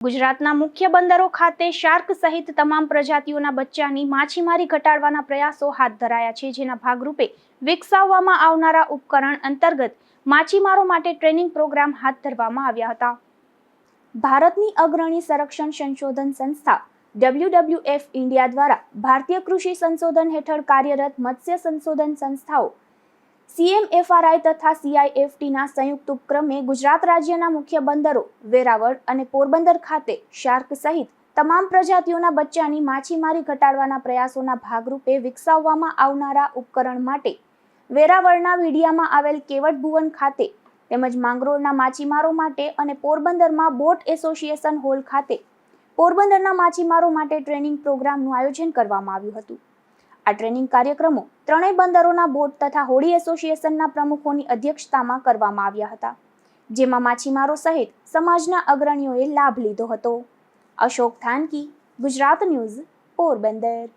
ગુજરાતના મુખ્ય બંદરો ખાતે શાર્ક સહિત તમામ પ્રજાતિઓના બચ્ચાની માછીમારી ઘટાડવાના પ્રયાસો હાથ ધરાયા છે, જેના ભાગરૂપે વિકસાવવામાં આવનારા ઉપકરણ અંતર્ગત માછીમારો માટે ટ્રેનિંગ પ્રોગ્રામ હાથ ધરવામાં આવ્યા હતા. ભારતની અગ્રણી સંરક્ષણ સંશોધન સંસ્થા ડબલ્યુડબલ્યુએફ ઇન્ડિયા દ્વારા ભારતીય કૃષિ સંશોધન હેઠળ કાર્યરત મત્સ્ય સંશોધન સંસ્થાઓ સીએમએફઆરઆઈ તથા સીઆઈએફટીના સંયુક્ત ઉપક્રમે ગુજરાત રાજ્યના મુખ્ય બંદરો વેરાવળ અને પોરબંદર ખાતે શાર્ક સહિત તમામ પ્રજાતિઓના બચ્ચાની માછીમારી ઘટાડવાના પ્રયાસોના ભાગરૂપે વિકસાવવામાં આવનારા ઉપકરણ માટે વેરાવળના વીડિયામાં આવેલ કેવટ ભુવન ખાતે તેમજ માંગરોળના માછીમારો માટે અને પોરબંદરમાં બોટ એસોસિએશન હોલ ખાતે પોરબંદરના માછીમારો માટે ટ્રેનિંગ પ્રોગ્રામનું આયોજન કરવામાં આવ્યું હતું. આ ટ્રેનિંગ કાર્યક્રમો ત્રણેય બંદરોના બોર્ડ તથા હોડી એસોસિએશનના પ્રમુખોની અધ્યક્ષતામાં કરવામાં આવ્યા હતા, જેમાં માછીમારો સહિત સમાજના અગ્રણીઓએ લાભ લીધો હતો. અશોક થાનકી, ગુજરાત ન્યૂઝ, પોરબંદર.